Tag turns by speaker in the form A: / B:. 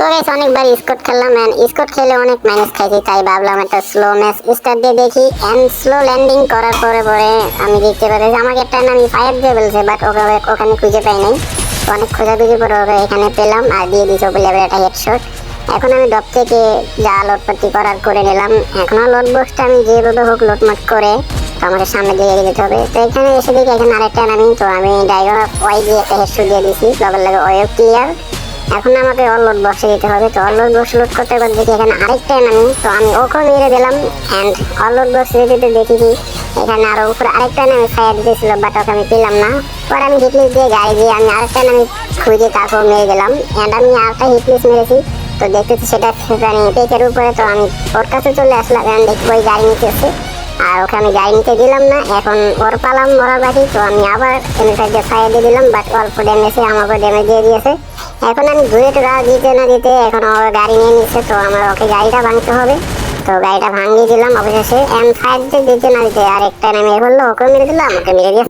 A: তো গাইস অনেকবার স্কট খেললাম এন্ড স্কট খেলে অনেক ম্যানেজ খাইছি, তাই ভাবলাম একটা স্লো ম্যাচ স্টার্ট দিয়ে দেখি। এন্ড স্লো ল্যান্ডিং করার পরে পরে আমি দেখতে পারি যে আমাকে একটা আমি ফায়ার দিয়ে বলছে বাট ওকে ওখানে খুঁজে পাই নাই। অনেক খোঁজাখুঁজি করে ওকে এখানে পেলাম, আর দিয়ে দিয়েছে ওপর লেভেল একটা হেডশট এখন আমি ডপ থেকে যা লোডপাতি করার করে নিলাম। এখনও লোড বক্সটা আমি যেভাবে হোক লোডমাট করে তো আমাকে সামনে দিয়ে এগিয়ে যেতে হবে। তো এখানে এসে দেখি এখানে আরেকটা নামি তো আমি ড্রাইভার ওয়াই দিয়ে একটা হেডশট দিয়ে দিছি লগে লগে ওয়েও ক্লিয়ার এখন আমাকে অনলোড বক্সে দিতে হবে। তো অনলোড বক্স লোড করতে করতে দেখি এখানে আরেকটা নামি তো আমি ওকেও মেরে দিলাম অ্যান্ড অনলোড বক্সে দিতে দেখি কি, এখানে আরও উপরে আরেকটা নামি ফায়ার দিতেছিল বাট ওকে আমি পেলাম না। পরে আমি হিটলিস দিয়ে গাড়ি দিয়ে আমি আরেকটা নামি খুঁজে তারপর মেরে দিলাম অ্যান্ড আমি আরেকটা হিটলিস মেরেছি। তো দেখতেছি সেটা মানে পেকের উপরে, তো আমি ওর কাছে চলে আসলাম অ্যান্ড দেখি ওই গাড়ি নিতেছে আর ওকে আমি গাড়ি নিতে দিলাম না, এখন ওর পালাম মরার বাকি তো আমি আবার এমনি সাইডে ফায়ার দিয়ে দিলাম বাট অল্প ড্যামেজে আমাকে ড্যামেজ দিয়ে দিয়েছে। এখন আমি ঘুরে টোকা দিতে না দিতে এখন ও গাড়ি নিয়ে নিচ্ছে, তো আমার ওকে গাড়িটা ভাঙতে হবে। তো গাড়িটা ভাঙিয়ে দিলাম অবশেষে। এম ফাইভ দিতে না দিতে আর একটা নামে বলল ওকে মেরে দিলাম, ওকে মেরে দিয়েছে